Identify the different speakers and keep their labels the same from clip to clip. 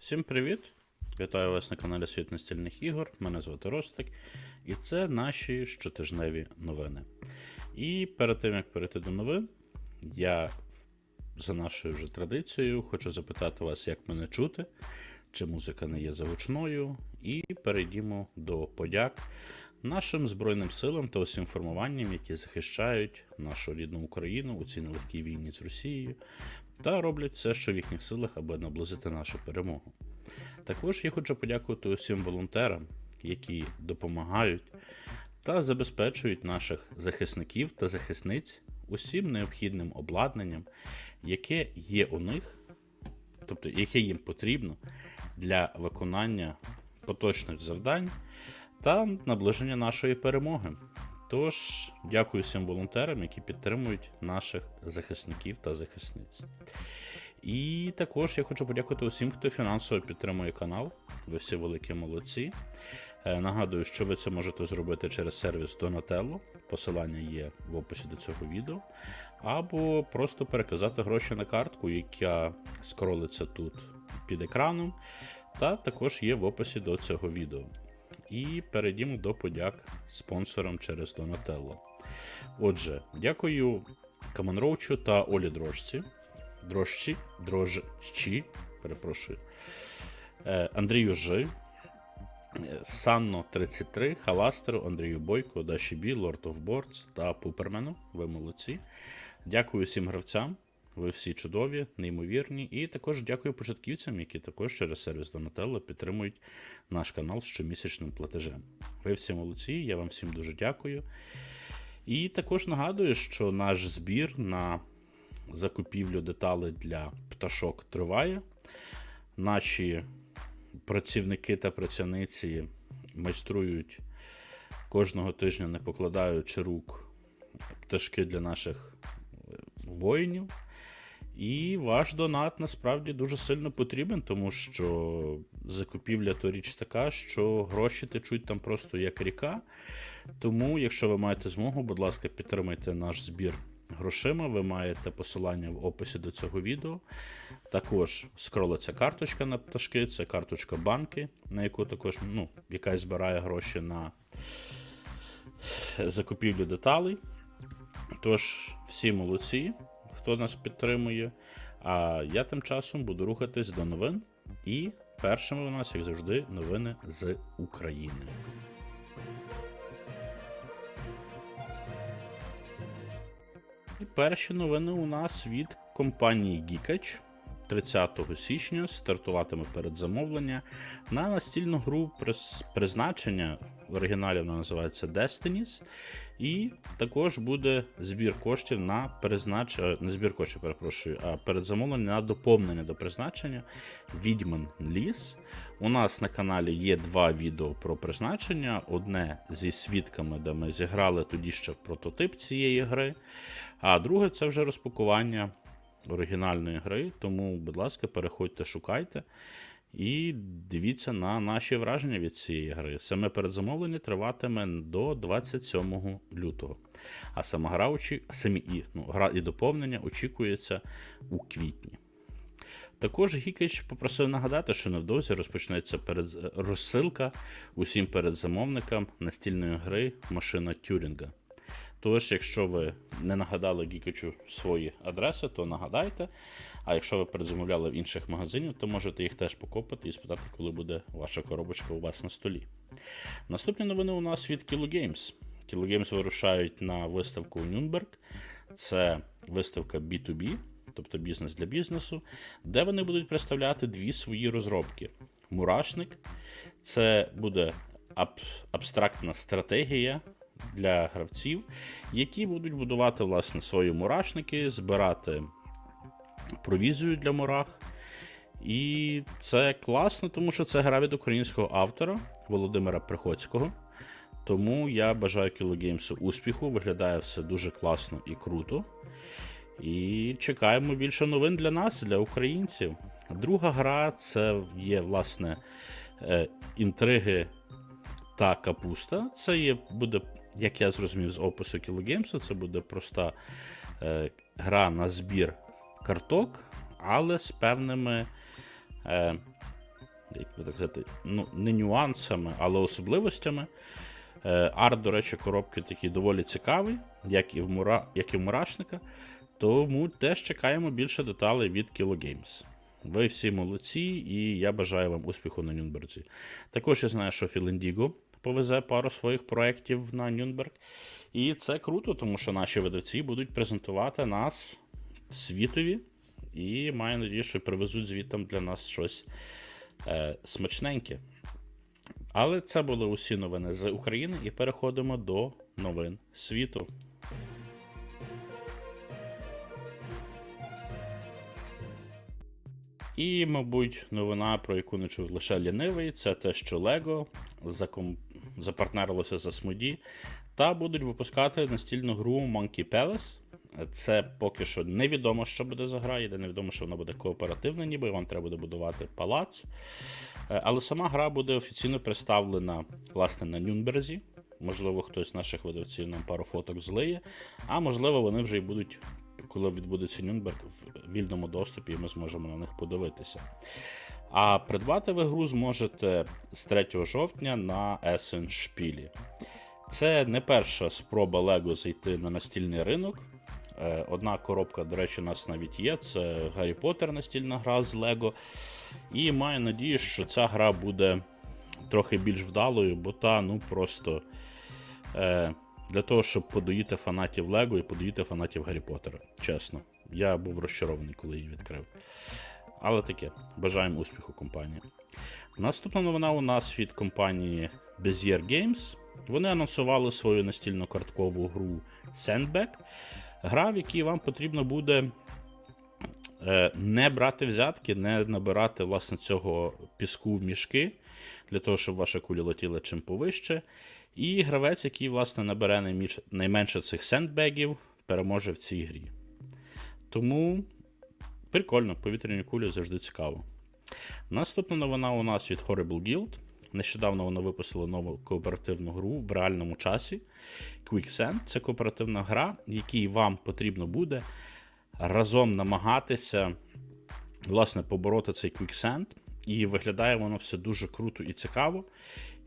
Speaker 1: Всім привіт! Вітаю вас на каналі Світ настільних ігор. Мене звати Ростик, і це наші щотижневі новини. І перед тим як перейти до новин, я за нашою вже традицією хочу запитати вас, як мене чути, чи музика не є загучною, і перейдімо до подяк нашим Збройним силам та усім формуванням, які захищають нашу рідну Україну у цій нелегкій війні з Росією, та роблять все, що в їхніх силах, аби наблизити нашу перемогу. Також я хочу подякувати усім волонтерам, які допомагають та забезпечують наших захисників та захисниць усім необхідним обладнанням, яке є у них, тобто яке їм потрібно для виконання поточних завдань та наближення нашої перемоги. Тож, дякую всім волонтерам, які підтримують наших захисників та захисниць. І також я хочу подякувати усім, хто фінансово підтримує канал. Ви всі великі молодці. Е, Нагадую, що ви це можете зробити через сервіс Donatello. Посилання є в описі до цього відео. Або просто переказати гроші на картку, яка скролиться тут під екраном. Та також є в описі до цього відео. І перейдімо до подяк спонсорам через Donatello. Отже, дякую Каменроучу та Олі Дрожці. Дрожчі, дрожчі, перепрошую. Е, Андрію Жи, е, Санно 33, Халастеру, Андрію Бойко, Даші Бі, Lord of Boards та Пупермену. Ви молодці. Дякую всім гравцям. Ви всі чудові, неймовірні. І також дякую початківцям, які також через сервіс Donatello підтримують наш канал щомісячним платежем. Ви всі молодці, я вам всім дуже дякую. І також нагадую, що наш збір на закупівлю деталей для пташок триває. Наші працівники та працівниці майструють кожного тижня, не покладаючи рук пташки для наших воїнів. І ваш донат насправді дуже сильно потрібен, тому що закупівля то річ така, що гроші течуть там просто як ріка. Тому, якщо ви маєте змогу, будь ласка, підтримайте наш збір грошима. Ви маєте посилання в описі до цього відео. Також скролиться карточка на пташки, це карточка банки, на яку також ну, яка збирає гроші на закупівлю деталей. Тож, всі молодці, хто нас підтримує. А я тим часом буду рухатись до новин. І першими у нас, як завжди, новини з України. І перші новини у нас від компанії Geekage. 30 січня стартуватиме передзамовлення на настільну гру призначення. В оригіналі вона називається Destinies. І також буде збір коштів на призначення, не збір коштів, перепрошую, а передзамовлення на доповнення до призначення Відьман Ліс. У нас на каналі є два відео про призначення: одне зі свідками, де ми зіграли тоді ще в прототип цієї гри. А друге це вже розпакування оригінальної гри. Тому, будь ласка, переходьте, шукайте і дивіться на наші враження від цієї гри. Саме передзамовлення триватиме до 27 лютого. А сама гра самі і, ну, гра і доповнення очікується у квітні. Також Гікич попросив нагадати, що невдовзі розпочнеться перед... розсилка усім передзамовникам настільної гри Машина Тюрінга. Тож, якщо ви не нагадали Гікачу свої адреси, то нагадайте. А якщо ви передзамовляли в інших магазинів, то можете їх теж покопати і спитати, коли буде ваша коробочка у вас на столі. Наступні новини у нас від Kilo Games. Kilo Games вирушають на виставку у Нюнберг. Це виставка B2B, тобто бізнес для бізнесу, де вони будуть представляти дві свої розробки. Мурашник це буде аб- абстрактна стратегія для гравців, які будуть будувати власне свої мурашники, збирати провізію для мурах. І це класно, тому що це гра від українського автора Володимира Приходського. Тому я бажаю Kilo успіху. Виглядає все дуже класно і круто. І чекаємо більше новин для нас, для українців. Друга гра це є, власне, е, інтриги та капуста. Це є, буде, як я зрозумів з опису Games, це буде проста е, гра на збір карток, але з певними е, як би так сказати, ну, не нюансами, але особливостями. Е, Арт, до речі, коробки такий доволі цікавий, як і в, Мура... як і в мурашника. Тому теж чекаємо більше деталей від Kilo Games. Ви всі молодці, і я бажаю вам успіху на Нюнберзі. Також я знаю, що Філендіго повезе пару своїх проєктів на Нюнберг. І це круто, тому що наші видавці будуть презентувати нас світові. І маю надію, що привезуть звітом для нас щось е, смачненьке. Але це були усі новини з України, і переходимо до новин світу. І, мабуть, новина, про яку не чув лише лінивий, це те, що Lego заком... запартнерилося за Смуді та будуть випускати настільну гру Monkey Palace. Це поки що невідомо, що буде за гра, єдине невідомо, що вона буде кооперативна, ніби вам треба буде будувати палац. Е, Але сама гра буде офіційно представлена власне на Нюнберзі. Можливо, хтось з наших видавців нам пару фоток злиє, а можливо, вони вже й будуть, коли відбудеться Нюнберг, в вільному доступі, і ми зможемо на них подивитися. А придбати ви гру зможете з 3 жовтня на Essen Шпілі. Це не перша спроба Lego зайти на настільний ринок. Е, Одна коробка, до речі, у нас навіть є. Це Гаррі Поттер настільна гра з Lego. І маю надію, що ця гра буде трохи більш вдалою, бо та ну просто е, для того, щоб подоїти фанатів Лего і подоїти фанатів Гаррі Поттера. Чесно. Я був розчарований, коли її відкрив. Але таке, бажаємо успіху компанії. Наступна новина у нас від компанії Bezier Games. Вони анонсували свою настільну карткову гру Sandbag. Гра, в якій вам потрібно буде е, не брати взятки, не набирати власне цього піску в мішки, для того, щоб ваша куля летіла чим повище. І гравець, який власне набере найменше цих сендбегів, переможе в цій грі. Тому прикольно, повітряні кулі завжди цікаво. Наступна новина у нас від Horrible Guild. Нещодавно вони випустили нову кооперативну гру в реальному часі. Quicksand це кооперативна гра, якій вам потрібно буде разом намагатися власне, побороти цей Quicksand. І виглядає воно все дуже круто і цікаво.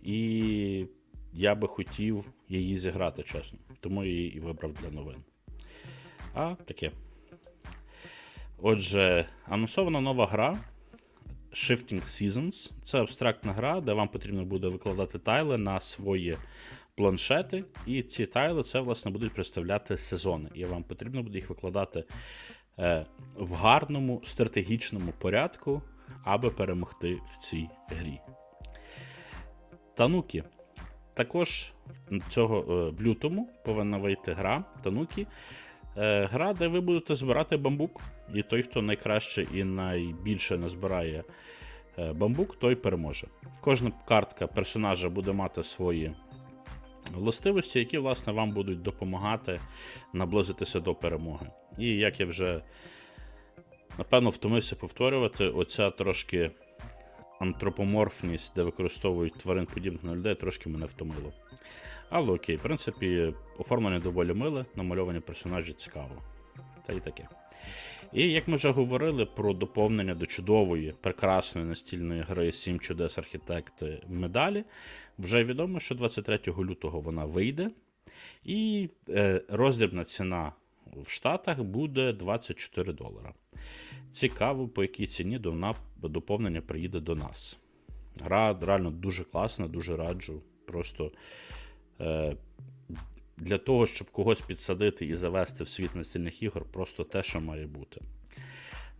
Speaker 1: І я би хотів її зіграти, чесно. Тому я її і вибрав для новин. А таке. Отже, анонсована нова гра Shifting Seasons. Це абстрактна гра, де вам потрібно буде викладати тайли на свої планшети. І ці тайли це, власне, будуть представляти сезони. І вам потрібно буде їх викладати е, в гарному стратегічному порядку, аби перемогти в цій грі. Танукі. Також цього е, в лютому повинна вийти гра Танукі. Е, Гра, де ви будете збирати бамбук, і той, хто найкраще і найбільше назбирає е, бамбук, той переможе. Кожна картка персонажа буде мати свої властивості, які, власне, вам будуть допомагати наблизитися до перемоги. І як я вже напевно втомився повторювати, оця трошки антропоморфність, де використовують тварин подібних на людей, трошки мене втомило. Але окей, в принципі, оформлення доволі миле, намальовані персонажі цікаво. Та й таке. І як ми вже говорили про доповнення до чудової, прекрасної настільної гри 7 чудес архітекти медалі, вже відомо, що 23 лютого вона вийде. І е, роздрібна ціна в Штатах буде 24 долара. Цікаво, по якій ціні до доповнення приїде до нас. Гра реально дуже класна, дуже раджу. Просто е, для того, щоб когось підсадити і завести в світ настільних ігор, просто те, що має бути.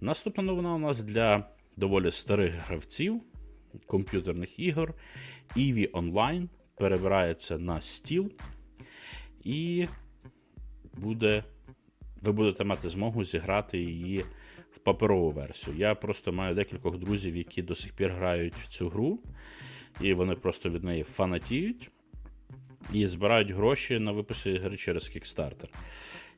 Speaker 1: Наступна новина у нас для доволі старих гравців комп'ютерних ігор. EVE Online перебирається на стіл, і буде, ви будете мати змогу зіграти її в паперову версію. Я просто маю декількох друзів, які до сих пір грають в цю гру, і вони просто від неї фанатіють і збирають гроші на випуск гри через Kickstarter.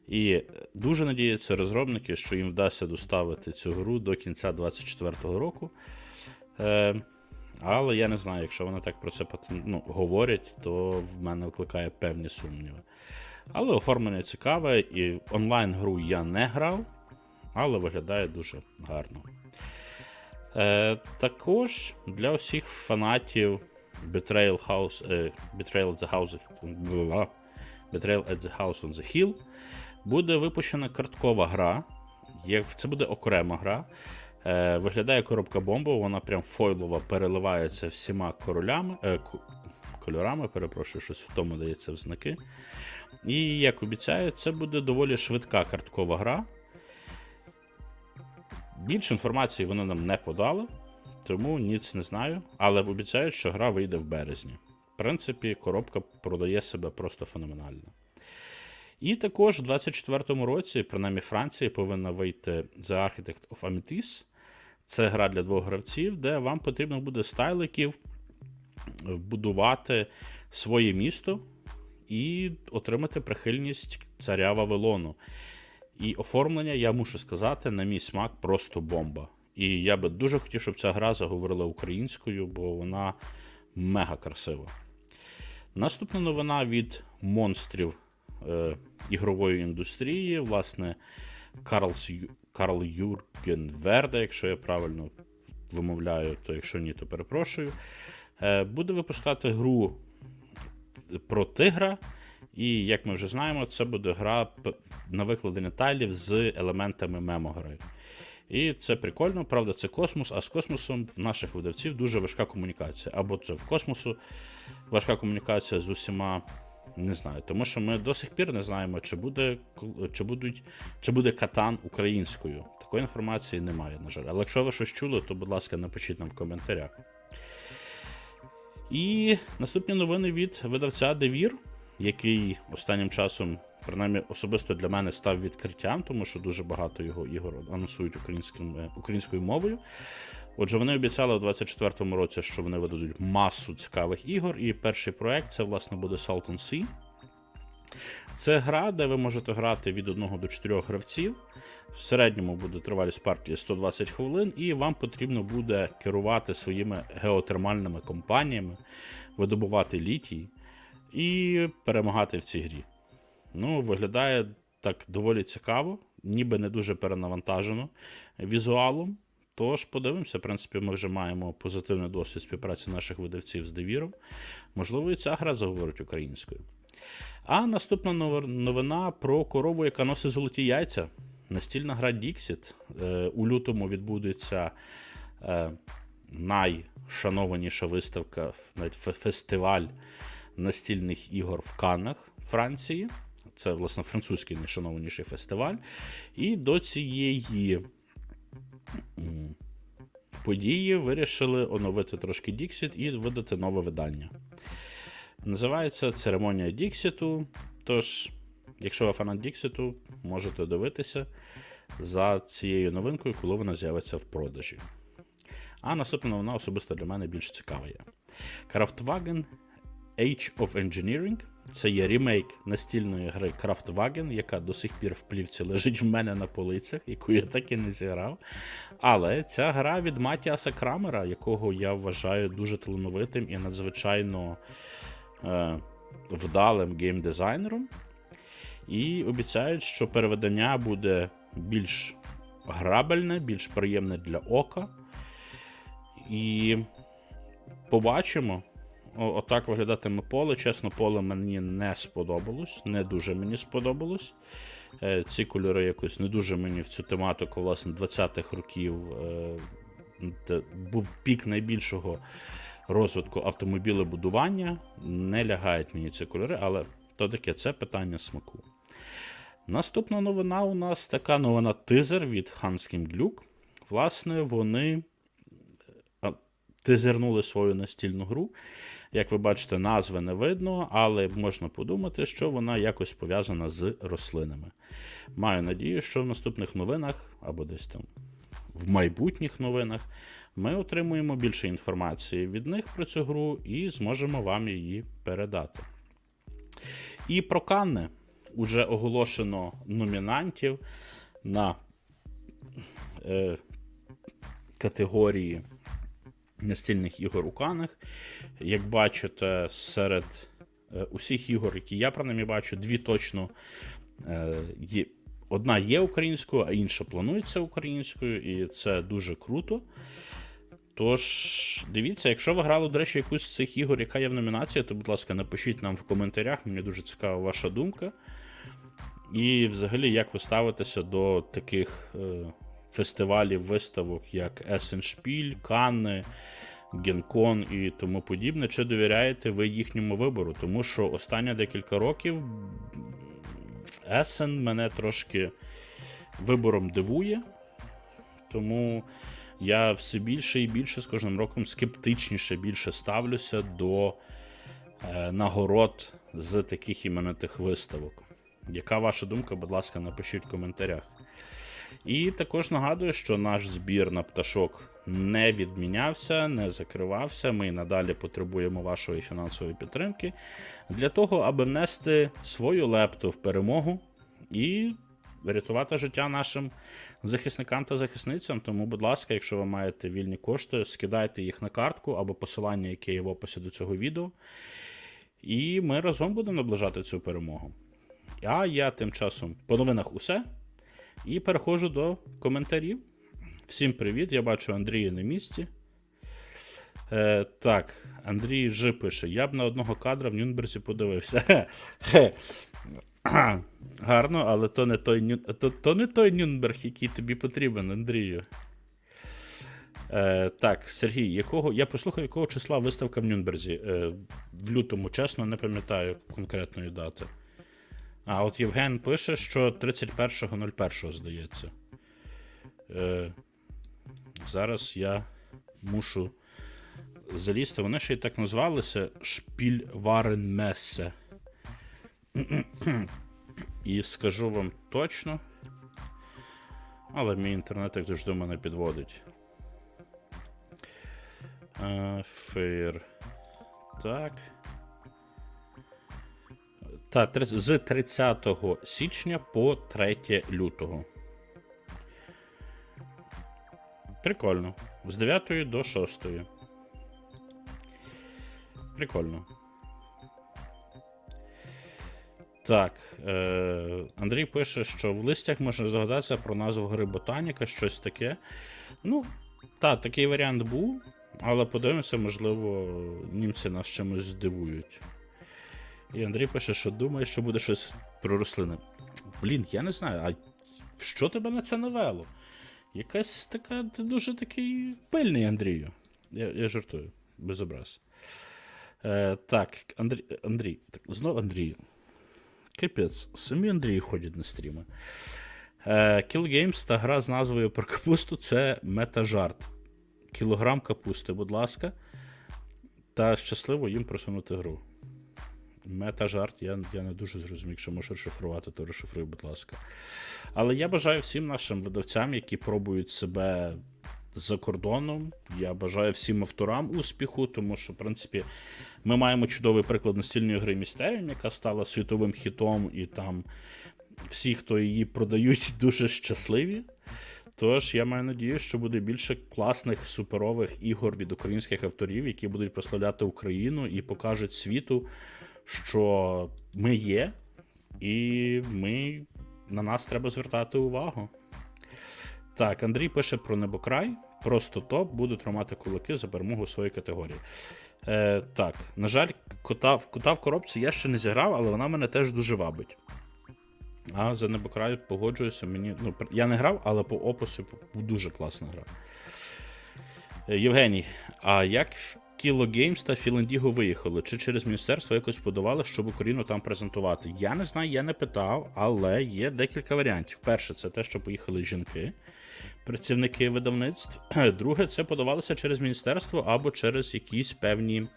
Speaker 1: І дуже надіються розробники, що їм вдасться доставити цю гру до кінця 2024 року. Е, але я не знаю, якщо вони так про це ну, говорять, то в мене викликає певні сумніви. Але оформлення цікаве, і онлайн-гру я не грав, але виглядає дуже гарно. Е, також для усіх фанатів Betrayal House, е, Betrayal at the House Betrayal at the House on the Hill буде випущена карткова гра. Це буде окрема гра. Е, виглядає коробка бомба, вона прям фойлова переливається всіма королями, е, кольорами, перепрошую, щось в тому дається в знаки. І як обіцяю, це буде доволі швидка карткова гра. Більше інформації вони нам не подали, тому ніц не знаю. Але обіцяють, що гра вийде в березні. В принципі, коробка продає себе просто феноменально. І також в 24-му році, принаймні Франції, повинна вийти The Architect of Amethyst. Це гра для двох гравців, де вам потрібно буде стайликів будувати своє місто і отримати прихильність царя Вавилону. І оформлення, я мушу сказати, на мій смак просто бомба. І я би дуже хотів, щоб ця гра заговорила українською, бо вона мега красива. Наступна новина від монстрів е, ігрової індустрії, власне, Карлс, Карл Юрген Верде, якщо я правильно вимовляю, то якщо ні, то перепрошую. Е, буде випускати гру про тигра. І як ми вже знаємо, це буде гра на викладення тайлів з елементами мемогри. І це прикольно, правда, це космос, а з космосом наших видавців дуже важка комунікація. Або це в космосу важка комунікація з усіма, не знаю. Тому що ми до сих пір не знаємо, чи буде, чи будуть, чи буде катан українською. Такої інформації немає, на жаль. Але якщо ви щось чули, то, будь ласка, напишіть нам в коментарях. І наступні новини від видавця Девір, який останнім часом, принаймні особисто для мене, став відкриттям, тому що дуже багато його ігор анонсують українським, е, українською мовою. Отже, вони обіцяли у 2024 році, що вони видадуть масу цікавих ігор. І перший проект це, власне, буде Salton Sea. Це гра, де ви можете грати від 1 до 4 гравців. В середньому буде тривалість партії 120 хвилин, і вам потрібно буде керувати своїми геотермальними компаніями, видобувати літій і перемагати в цій грі. Ну, виглядає так доволі цікаво, ніби не дуже перенавантажено візуалом. Тож подивимося, в принципі, ми вже маємо позитивний досвід співпраці наших видавців з Девіром. Можливо, і ця гра заговорить українською. А наступна новина про корову, яка носить золоті яйця. Настільна гра Dixit. Е, У лютому відбудеться е, найшанованіша виставка, навіть фестиваль настільних ігор в Каннах Франції. Це, власне, французький найшанованіший фестиваль. І до цієї події вирішили оновити трошки Dixit і видати нове видання. Називається Церемонія Діксіту. Тож, якщо ви фанат Діксіту, можете дивитися за цією новинкою, коли вона з'явиться в продажі. А наступна новина особисто для мене більш цікава є. Kraftwagen Age of Engineering це є ремейк настільної гри Kraftwagen, яка до сих пір в плівці лежить в мене на полицях, яку я так і не зіграв. Але ця гра від Матіаса Крамера, якого я вважаю дуже талановитим і надзвичайно е, вдалим геймдизайнером. І обіцяють, що переведення буде більш грабельне, більш приємне для ока. І побачимо. Отак виглядатиме поле. Чесно, поле мені не сподобалось. Не дуже мені сподобалось. Е, Ці кольори якось не дуже мені в цю тематику, власне, 20-х років е, був пік найбільшого розвитку автомобілебудування. Не лягають мені ці кольори, але то таке це питання смаку. Наступна новина у нас така новина тизер від Handskim Glück. Власне, вони е, тизернули свою настільну гру. Як ви бачите, назви не видно, але можна подумати, що вона якось пов'язана з рослинами. Маю надію, що в наступних новинах або десь там в майбутніх новинах ми отримуємо більше інформації від них про цю гру і зможемо вам її передати. І про Канне уже оголошено номінантів на е, категорії настільних ігор у Канах. Як бачите, серед е, усіх ігор, які я принаймні бачу, дві точно е, є. Одна є українською, а інша планується українською, і це дуже круто. Тож, дивіться, якщо ви грали, до речі, якусь з цих ігор, яка є в номінації, то, будь ласка, напишіть нам в коментарях. Мені дуже цікава ваша думка. І взагалі, як ви ставитеся до таких е, фестивалів, виставок, як Есеншпіль, Канни, Генкон і тому подібне. Чи довіряєте ви їхньому вибору? Тому що останні декілька років Есен мене трошки вибором дивує. Тому я все більше і більше з кожним роком скептичніше більше ставлюся до е, нагород з таких іменитих виставок. Яка ваша думка, будь ласка, напишіть в коментарях. І також нагадую, що наш збір на пташок не відмінявся, не закривався. Ми надалі потребуємо вашої фінансової підтримки для того, аби внести свою лепту в перемогу і врятувати життя нашим захисникам та захисницям. Тому, будь ласка, якщо ви маєте вільні кошти, скидайте їх на картку або посилання, яке є в описі до цього відео. І ми разом будемо наближати цю перемогу. А я тим часом по новинах усе. І переходжу до коментарів. Всім привіт! Я бачу Андрія на місці. Е, так, Андрій Ж пише: я б на одного кадра в Нюнберзі подивився. Гарно, але то не той то, то не той Нюнберг, який тобі потрібен, Андрію. Е, так, Сергій, якого я прослухав, якого числа виставка в Нюнберзі? Е, в лютому, чесно, не пам'ятаю конкретної дати. А, от Євген пише, що 31.01, здається. Е, зараз я мушу залізти. Вони ще й так назвалися Шпільваренмесе. І скажу вам точно. Але мій інтернет як завжди мене підводить. Е, Фейр. Так. Та, з 30 січня по 3 лютого. Прикольно. З 9 до 6. Прикольно. Так. Е- Андрій пише, що в листях можна здогадатися про назву гри Ботаніка, щось таке. Ну, так, такий варіант був, але подивимося, можливо, німці нас чимось здивують. І Андрій пише, що думає, що буде щось про рослини. Блін, я не знаю, а що тебе на це навело? Якась така, дуже такий пильний Андрію. Я, я жартую, без образ. Е, так, Андрій, Андрій, так, знов Андрій. Капець, самі Андрії ходять на стріми. Е, Kill Games та гра з назвою про капусту це метажарт. Кілограм капусти, будь ласка. Та щасливо їм просунути гру. Мета-жарт, я, я не дуже зрозумів. Якщо можеш розшифрувати, то розшифруй, будь ласка. Але я бажаю всім нашим видавцям, які пробують себе за кордоном. Я бажаю всім авторам успіху, тому що, в принципі, ми маємо чудовий приклад настільної гри Містеріум, яка стала світовим хітом, і там всі, хто її продають, дуже щасливі. Тож я маю надію, що буде більше класних суперових ігор від українських авторів, які будуть прославляти Україну і покажуть світу, що ми є, і ми, на нас треба звертати увагу. Так, Андрій пише про небокрай. Просто топ, буду тримати кулаки за перемогу в своїй категорії. Е, так, на жаль, кота, кота в коробці я ще не зіграв, але вона мене теж дуже вабить. А за небокрай погоджуюся. Мені, ну, я не грав, але по опису дуже класна гра. Е, Євгеній, а як Kilo Games та Філендіго виїхали? Чи через міністерство якось подавали, щоб Україну там презентувати? Я не знаю, я не питав, але є декілька варіантів. Перше, це те, що поїхали жінки, працівники видавництв. Друге, це подавалося через міністерство або через якісь певні.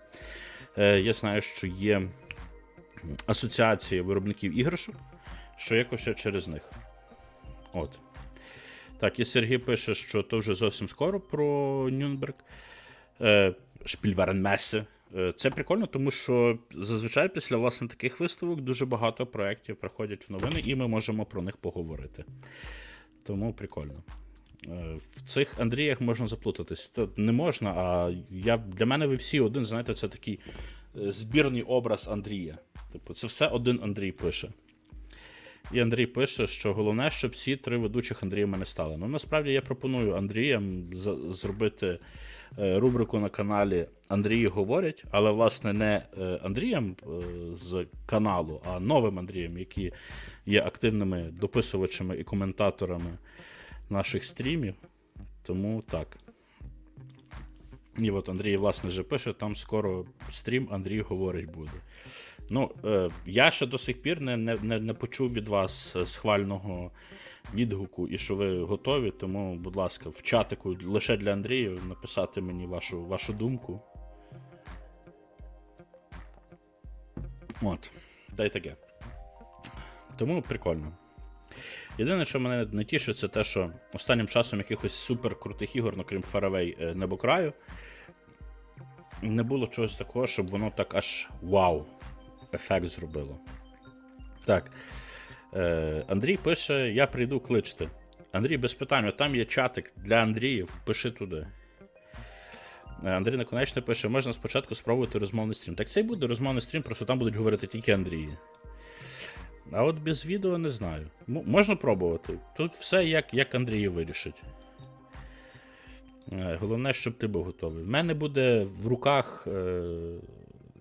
Speaker 1: Е, я знаю, що є м, асоціації виробників іграшок, що якось ще через них. От. Так, і Сергій пише, що то вже зовсім скоро про Нюнберг. Е, Шпільверенмесе. Е, Це прикольно, тому що зазвичай після власне таких виставок дуже багато проєктів приходять в новини, і ми можемо про них поговорити. Тому прикольно. Е, В цих Андріях можна заплутатись. Та не можна, а я, для мене ви всі один, знаєте, це такий е, збірний образ Андрія. Типу, це все один Андрій пише. І Андрій пише, що головне, щоб всі три ведучих Андріями не стали. Ну, насправді я пропоную Андріям зробити е, рубрику на каналі Андрії говорять, але власне не е, Андріям е, з каналу, а новим Андріям, які є активними дописувачами і коментаторами наших стрімів. Тому так. І от Андрій, власне, вже пише, там скоро стрім Андрій говорить буде. Ну, е, я ще до сих пір не, не, не, почув від вас е, схвального відгуку і що ви готові, тому, будь ласка, в чатику лише для Андрія написати мені вашу, вашу думку. От, та й таке. Тому прикольно. Єдине, що мене не тішить, це те, що останнім часом якихось супер крутих ігор, ну крім Faraway Небокраю, не було чогось такого, щоб воно так аж вау ефект зробило. Так. Е, Андрій пише: Я прийду кличте. Андрій, без питань, там є чатик для Андріїв, пиши туди. Е, Андрій наконечно пише: можна спочатку спробувати розмовний стрім. Так це і буде розмовний стрім, просто там будуть говорити тільки Андрії. А от без відео не знаю. М- можна пробувати. Тут все як, як Андрій вирішить. Е, Головне, щоб ти був готовий. В мене буде в руках е,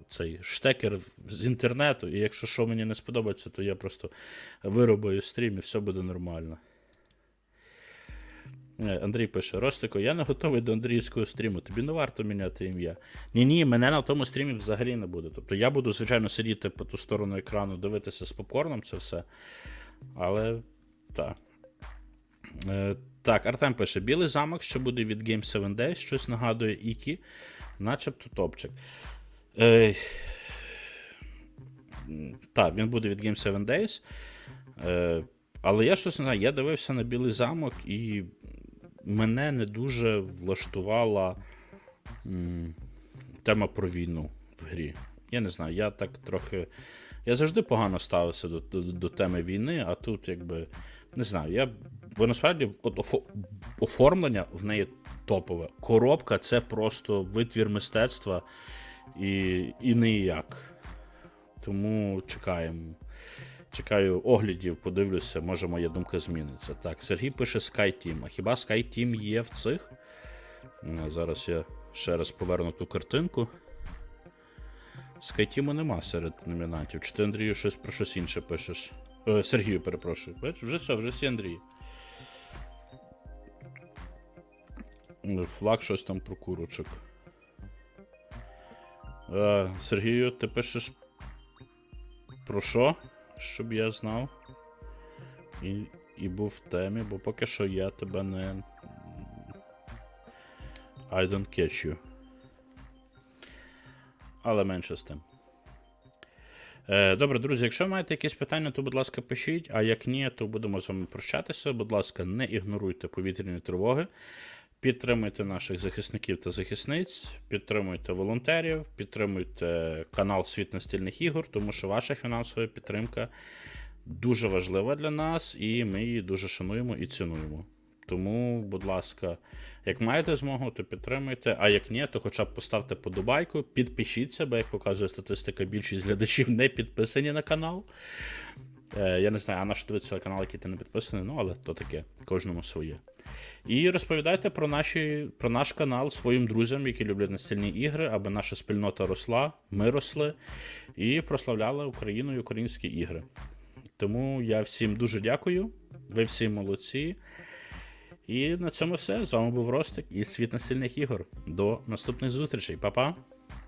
Speaker 1: цей штекер з інтернету, і якщо що мені не сподобається, то я просто виробаю стрім і все буде нормально. Е, Андрій пише: Ростико, я не готовий до Андріївського стріму, тобі не варто міняти ім'я. Ні, ні, мене на тому стрімі взагалі не буде. Тобто я буду, звичайно, сидіти по ту сторону екрану, дивитися з попкорном це все. Але так. Е, так, Артем пише: Білий замок, що буде від Game 7 Days, щось нагадує Ікі, начебто топчик. Е, так, він буде від Game 7 Days. Е, але я щось не знаю, я дивився на Білий замок, і мене не дуже влаштувала м, тема про війну в грі. Я не знаю, я так трохи. Я завжди погано ставився до, до, до теми війни, а тут якби. Не знаю, я. Бо насправді от оформлення в неї топове. Коробка це просто витвір мистецтва і, і ніяк. Тому чекаємо. Чекаю оглядів, подивлюся, може моя думка зміниться. Так, Сергій пише SkyTeam. А хіба SkyTeam є в цих? Зараз я ще раз поверну ту картинку. SkyTeam нема серед номінантів. Чи ти Андрію щось про щось інше пишеш? Е, Сергію, перепрошую. Бачиш, вже все, вже всі Андрії. Е, Флаг щось там про курочок. Е, Сергію, ти пишеш про що? Щоб я знав. І, і був в темі, бо поки що я тебе не. I don't catch you. Але менше з тим. Е, добре, друзі, якщо маєте якісь питання, то, будь ласка, пишіть. А як ні, то будемо з вами прощатися. Будь ласка, не ігноруйте повітряні тривоги. Підтримуйте наших захисників та захисниць, підтримуйте волонтерів, підтримуйте канал Світ настільних ігор, тому що ваша фінансова підтримка дуже важлива для нас, і ми її дуже шануємо і цінуємо. Тому, будь ласка, як маєте змогу, то підтримуйте. А як ні, то хоча б поставте подобайку, підпишіться, бо як показує статистика, більшість глядачів не підписані на канал. Е, я не знаю, а на що дивиться канал, який ти не підписаний, ну але то таке, кожному своє. І розповідайте про, наші, про наш канал своїм друзям, які люблять настільні ігри, аби наша спільнота росла, ми росли і прославляли Україну і українські ігри. Тому я всім дуже дякую. Ви всі молодці. І на цьому все. З вами був Ростик і світ настільних ігор. До наступних зустрічей. Па-па!